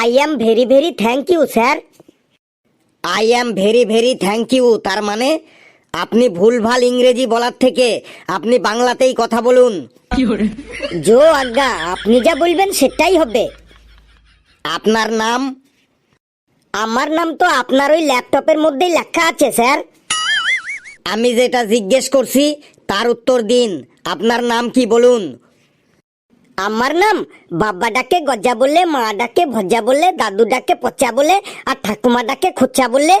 I am very very thank you sir I am very very thank you তার মানে আপনি ভুলভাল ইংরেজি বলার থেকে আপনি বাংলাতেই কথা বলুন। জো আজ্ঞা আপনি যা বলবেন সেটাই হবে। আপনার নাম? আমার নাম তো আপনার ওই ল্যাপটপের মধ্যেই লেখা আছে স্যার আমি যেটা জিজ্ঞেস করছি তার উত্তর দিন। আপনার নাম কি বলুন? আমার নাম বাবা ডাকে গজা বললে মা ডাকে ভজা বললে দাদু ডাকে পচা বলে আর ঠাকুমা ডাকে খোঁচা বললে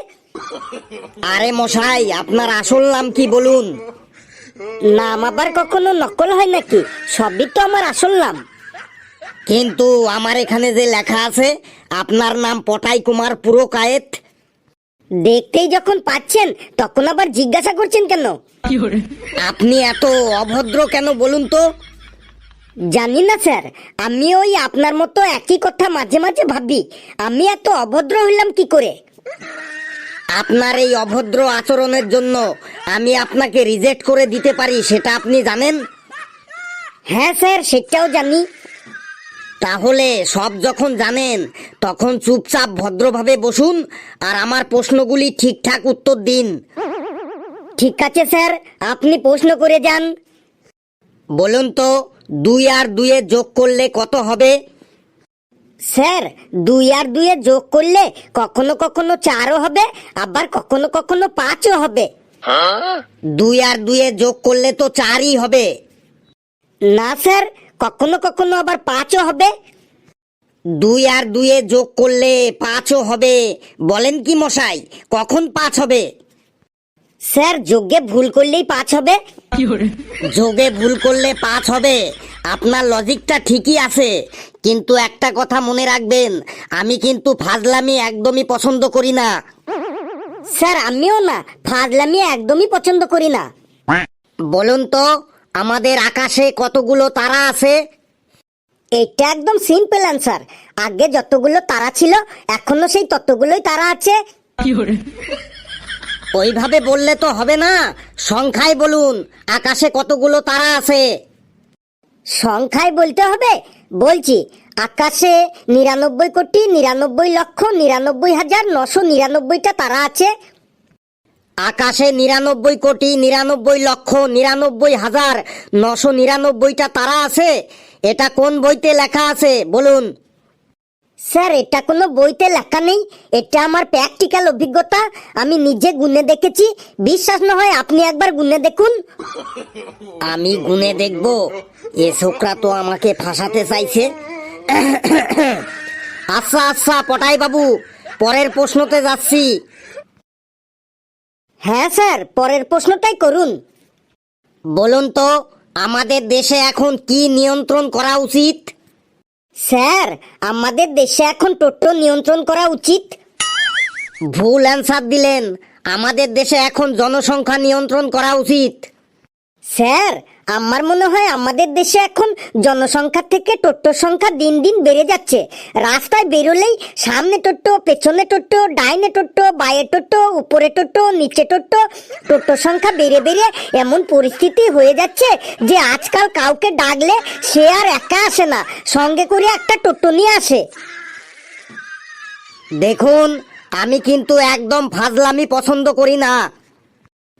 আরে মশাই আপনার আসল নাম কি বলুন? নাম আবার কখনো নকল হয় নাকি? সবই তো আমার আসল নাম। কিন্তু আমার এখানে যে লেখা আছে আপনার নাম পটাই কুমার পুরো কায়েত দেখতেই যখন পাচ্ছেন তখন আবার জিজ্ঞাসা করছেন কেন? আপনি এত অভদ্র কেন বলুন তো? জানি না, স্যার। আমি ওই আপনার মতো একই কথা মাঝে মাঝে ভাবি। আমি এত অভদ্র হইলাম কি করে? আপনার এই অভদ্র আচরণের জন্য আমি আপনাকে রিজেক্ট করে দিতে পারি, সেটা আপনি জানেন? হ্যাঁ স্যার, সেটাও জানি। তাহলে সব যখন জানেন, তখন চুপচাপ ভদ্রভাবে বসুন আর আমার প্রশ্নগুলি ঠিকঠাক উত্তর দিন। ঠিক আছে, স্যার। আপনি প্রশ্ন করে যান। বলুন তো দুই আর দুয়ে যোগ করলে কত হবে? স্যার, দুই আর দুয়ে যোগ করলে কখনো কখনো চারও হবে, আবার কখনো কখনো পাঁচও হবে। দুই আর দুয়ে যোগ করলে তো চারই হবে। না, স্যার, কখনো কখনো আবার পাঁচও হবে। দুই আর দুয়ে যোগ করলে পাঁচও হবে। বলেন কি মশাই, কখন পাঁচ হবে? স্যার যোগ্যে ভুল করলেই পাঁচ হবে। যোগে ভুল করলে পাঁচ হবে। আপনার লজিকটা ঠিকই আছে কিন্তু একটা কথা মনে রাখবেন আমি কিন্তু ফাজলামি একদমই পছন্দ করি না। স্যার আমিও না ফাজলামি একদমই পছন্দ করি না। বলুন তো আমাদের আকাশে কতগুলো তারা আছে? এটা একদম সিম্পল অ্যান্সার আগে যতগুলো তারা ছিল এখনও সেই ততগুলোই তারা আছে। ওইভাবে বললে তো হবে না। সংখ্যায় বলুন আকাশে কতগুলো তারা আছে? সংখ্যায় বলতে হবে? বলছি আকাশে নিরানব্বই কোটি নিরানব্বই লক্ষ নিরানব্বই হাজার নশো নিরানব্বইটা তারা আছে। আকাশে নিরানব্বই কোটি নিরানব্বই লক্ষ নিরানব্বই হাজার নশো নিরানব্বইটা তারা আছে। এটা কোন বইতে লেখা আছে? বলুন। স্যার এটা কোনো বইতে লেখা নেই। এটা আমার প্র্যাকটিক্যাল অভিজ্ঞতা। আমি নিজে গুনে দেখেছি। বিশ্বাস না হয় আপনি একবার গুনে দেখুন। আমি গুনে দেখব। এ ছোকরা তো আমাকে ফাঁসাতে চাইছে। আচ্ছা আচ্ছা পটাই বাবু পরের প্রশ্নতে যাচ্ছি। হ্যাঁ স্যার পরের প্রশ্নটাই করুন। বলুন তো আমাদের দেশে এখন কি নিয়ন্ত্রণ করা উচিত? স্যার, আমাদের দেশে এখন টোটো নিয়ন্ত্রণ করা উচিত। ভুল অ্যান্সার দিলেন। আমাদের দেশে এখন জনসংখ্যা নিয়ন্ত্রণ করা উচিত। স্যার আমার মনে হয় আমাদের দেশে এখন জনসংখ্যা থেকে টোটোর সংখ্যা দিন দিন বেড়ে যাচ্ছে। রাস্তায় বেরোলেই সামনে টোটো পেছনে টোটো ডাইনে টোটো বায়ে টোটো উপরে টোটো নিচে টোটো টোটোর সংখ্যা বেড়ে বেড়ে এমন পরিস্থিতি হয়ে যাচ্ছে যে আজকাল কাউকে ডাকলে সে আর একা আসে না, সঙ্গে করে একটা টোটো নিয়ে আসে। দেখুন, আমি কিন্তু একদম ফাজলামি পছন্দ করি না।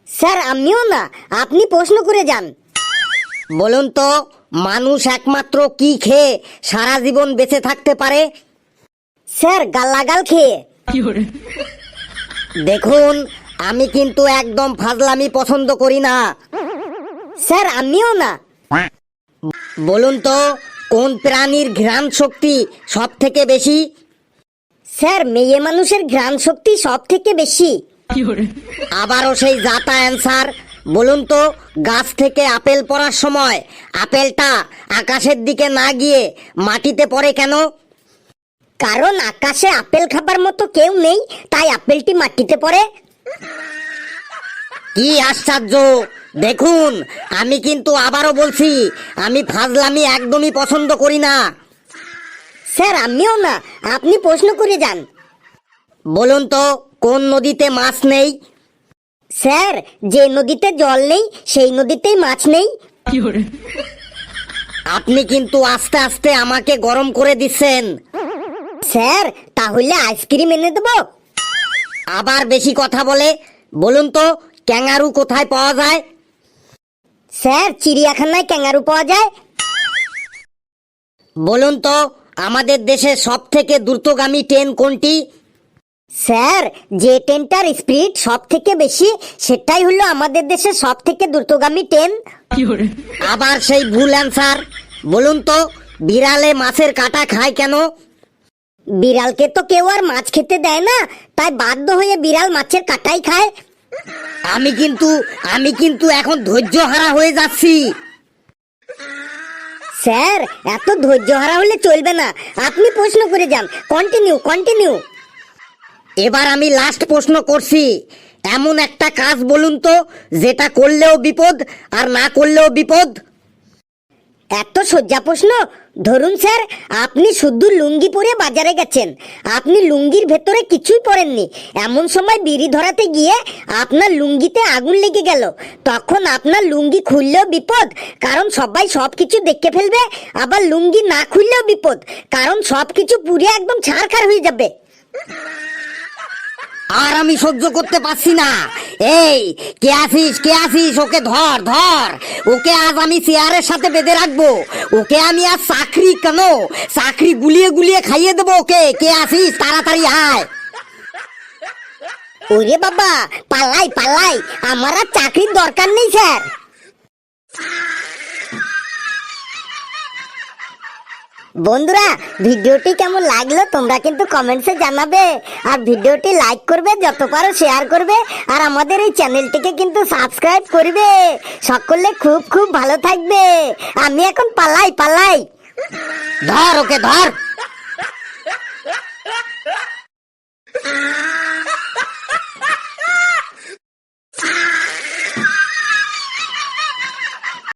স্যার, আমিও না। আপনি প্রশ্ন করে যান। বলুন তো মানুষ একমাত্র কি খেয়ে সারা জীবন বেঁচে থাকতে পারে? স্যার গালাগাল খেয়ে। দেখুন আমি কিন্তু একদম ফাজলামি পছন্দ করি না। স্যার আমিও না। বলুন তো কোন প্রাণীর ঘ্রাণ শক্তি সব থেকে বেশি? স্যার মেয়ে মানুষের ঘ্রাণ শক্তি সব থেকে বেশি আবারও সেই জাতা অ্যান্সার বলুন তো, গাছ থেকে আপেল পড়ার সময় আপেলটা আকাশের দিকে না গিয়ে মাটিতে পড়ে কেন? কারণ আকাশে আপেল খাবার মতো কেউ নেই, তাই আপেলটি মাটিতে পড়ে। কি আশ্চর্য! দেখুন, আমি কিন্তু আবারও বলছি, আমি ফাজলামি একদমই পছন্দ করি না। স্যার, আমিও না, আপনি প্রশ্ন করে যান। বলুন তো, কোন নদীতে মাছ নেই? স্যার যে নদীতে জল নেই সেই নদীতেই মাছ নেই। আপনি কিন্তু আস্তে আস্তে আমাকে গরম করে দিচ্ছেন। স্যার তাহলে আইসক্রিম এনে দেবো। আবার বেশি কথা বলে বলুন তো ক্যাঙ্গারু কোথায় পাওয়া যায়? স্যার চিড়িয়াখানায় ক্যাঙ্গারু পাওয়া যায়? বলুন তো আমাদের দেশে সব থেকে দ্রুতগামী ট্রেন কোনটি? স্যার যে ট্রেনটার স্পিড সব থেকে বেশি সেটাই হলো আমাদের দেশের সব থেকে দ্রুতগামী ট্রেন। আবার সেই ভুল অ্যান্সার বলুন তো বিড়ালে মাছের কাটা খায় কেন? বিড়ালকে তো কেউ আর মাছ খেতে দেয় না তাই বাধ্য হয়ে বিড়াল মাছের কাটাই খায়। আমি কিন্তু আমি কিন্তু এখন ধৈর্য হারা হয়ে যাচ্ছি। স্যার এত ধৈর্য হারা হলে চলবে না। আপনি প্রশ্ন করে যান। কন্টিনিউ কন্টিনিউ এবার আমি লাস্ট প্রশ্ন করছি। এমন একটা কাজ বলুন তো, যেটা করলেও বিপদ আর না করলেও বিপদ। এত সজ্জা প্রশ্ন। ধরুন স্যার, আপনি শুধু লুঙ্গি পরে বাজারে গেছেন। আপনি লুঙ্গির ভেতরে কিছুই পরেননি। এমন সময় বিড়ি ধরাতে গিয়ে আপনার লুঙ্গিতে আগুন লেগে গেল। তখন আপনার লুঙ্গি খুললেও বিপদ, কারণ সবাই সব কিছু দেখে ফেলবে। আবার লুঙ্গি না খুললেও বিপদ, কারণ সব কিছু পুড়ে একদম ছাড়খাড় হয়ে যাবে। আর আমি সহ্য করতে পারছি না। এই, কে আসিস কে আসিস ওকে ধর ধর। ওকে আজ আমি চেয়ারের সাথে বেঁধে রাখব। ওকে আমি আজ চাকরি কেন? চাকরি গুলিয়ে গুলিয়ে খাইয়ে দেবো ওকে। কে আসিস তাড়াতাড়ি আয়। ওরে বাবা, পালাই পালাই। আমার আর চাকরির দরকার নেই, স্যার। বন্ধুরা, ভিডিওটি কেমন লাগল তোমরা কিন্তু কমেন্টসে জানাবে। আর ভিডিওটি লাইক করবে যত পারো শেয়ার করবে, আর আমাদের এই চ্যানেলটিকে কিন্তু সাবস্ক্রাইব করবে। সকলে খুব খুব ভালো থাকবে। আমি এখন পালাই পালাই। ধর ওকে, ধর।